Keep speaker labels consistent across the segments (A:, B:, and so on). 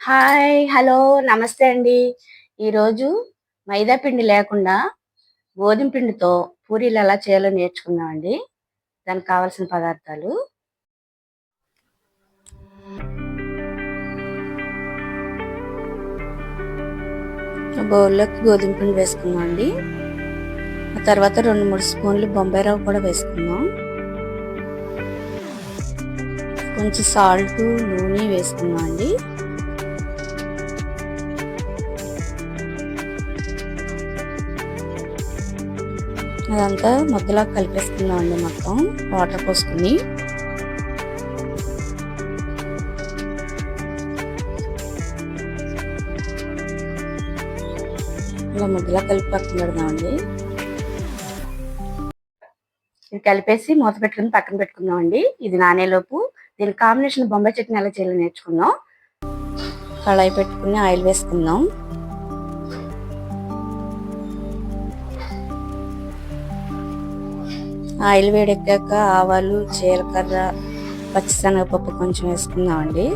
A: Hi hello నమస్తే అండి. ఈరోజు మైదా పిండి లేకుండా గోధుమ పిండితో పూరీలు ఎలా చేయాలో నేర్చుకుందామండి దానికి కావాల్సిన పదార్థాలు. బౌల్లోకి గోధుమ పిండి వేసుకుందాం అండి. ఆ తర్వాత రెండు మూడు స్పూన్లు బొంబాయి రవ్వ కూడా వేసుకుందాం. కొంచెం సాల్ట్ నూనె వేసుకుందాం అండి. అదంతా ముద్దలా కలిపేసుకుందాం అండి మొత్తం. వాటర్ పోసుకుని. ఇలా ముద్దలా కలిపి పక్కన పెడదామండి ఇది కలిపేసి మూత పెట్టుకుని పక్కన పెట్టుకుందాం అండి. ఇది నానేలోపు దీని కాంబినేషన్ బొంబాయి చట్నీ ఎలా చేయాలో నేర్చుకుందాం. కళాయి పెట్టుకుని ఆయిల్ వేసుకుందాం. ఆయిల్ వేడెక్కాక ఆవాలు జీలకర్ర పచ్చిశనగపప్పు కొంచెం వేసుకుందామండి.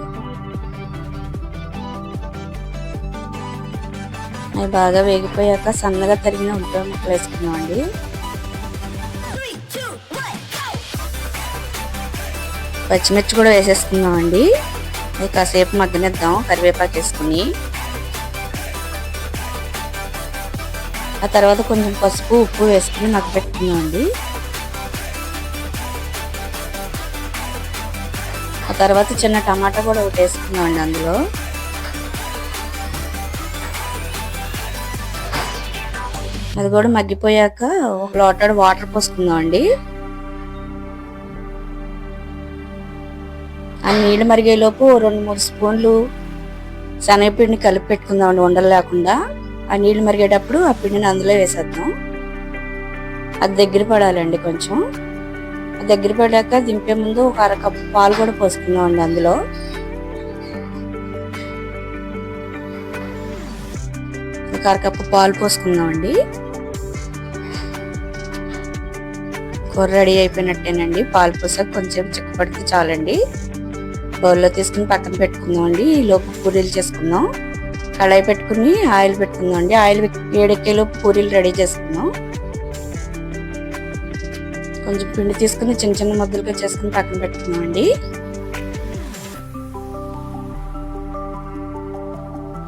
A: అవి బాగా వేగిపోయాక సన్నగా తరిగిన ఉల్లిపాయ ముక్కలు వేసుకుందామండి. పచ్చిమిర్చి కూడా వేసేసుకుందామండి. అది కాసేపు మగ్గనిద్దాం కరివేపాకు వేసుకుని. ఆ తర్వాత కొంచెం పసుపు ఉప్పు వేసుకుని మగ్గ పెట్టుకుందామండి ఆ తర్వాత చిన్న టమాటా కూడా ఒకటి వేసుకున్నామండి అందులో. అది కూడా మగ్గిపోయాక ఒక లోటాడు వాటర్ పోసుకుందామండి. ఆ నీళ్ళు మరిగేలోపు రెండు మూడు స్పూన్లు శనగపిండిని కలిపి పెట్టుకుందామండి ఉండలు లేకుండా. ఆ నీళ్ళు మరిగేటప్పుడు ఆ పిండిని అందులో వేసేద్దాం. అది దగ్గర పడాలండి కొంచెం. దగ్గర పడాక దింపే ముందు ఒక అరకప్పు పాలు కూడా పోసుకుందాం అండి అందులో. ఒక అరకప్పు పాలు పోసుకుందాం అండి కూర రెడీ అయిపోయినట్టేనండి. పాలు పోసాక కొంచెం చిక్కపడితే చాలండి. బౌల్లో తీసుకుని పక్కన పెట్టుకుందాం అండి లోపు పూరీలు చేసుకుందాం. కళాయి పెట్టుకుని ఆయిల్ పెట్టుకుందాం అండి ఆయిల్ వేడెక్కేలోపు పూరీలు రెడీ చేసుకుందాం. కొంచెం పిండి తీసుకుని చిన్న చిన్న ముద్దలుగా చేసుకుని పక్కన పెట్టుకున్నామండి.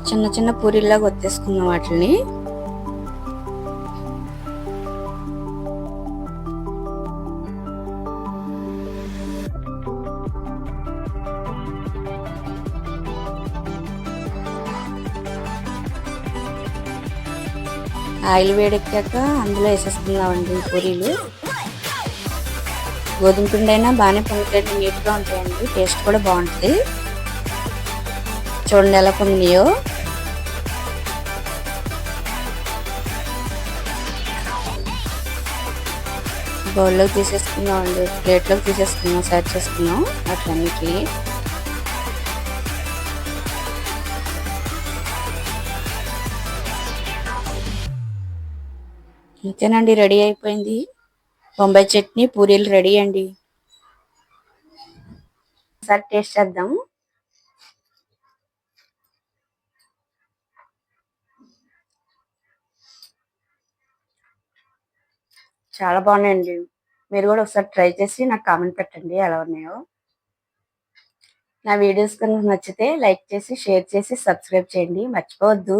A: చిన్న చిన్న పూరీలాగా వచ్చేసుకున్నాం వాటిని ఆయిల్ వేడెక్కాక అందులో వేసేసుకుందామండి పూరీలు. గోధుమ పిండి అయినా బాగానే పొంగితే నీట్గా ఉంటాయండి. టేస్ట్ కూడా బాగుంటుంది. చూడండి ఎలా పొంగినాయో బౌల్లోకి తీసేసుకున్నాం అండి ప్లేట్లోకి తీసేసుకున్నాం సర్వ్ చేసుకున్నాం అట్లన్నిటి అంతేనండి రెడీ అయిపోయింది. బొంబాయి చట్నీ పూరీలు రెడీ అండి. ఒకసారి టేస్ట్ చేద్దాం. చాలా బాగున్నాయండి. మీరు కూడా ఒకసారి ట్రై చేసి నాకు కామెంట్ పెట్టండి ఎలా ఉన్నాయో. నా వీడియోస్ కనుక నచ్చితే లైక్ చేసి షేర్ చేసి సబ్స్క్రైబ్ చేయండి. మర్చిపోవద్దు.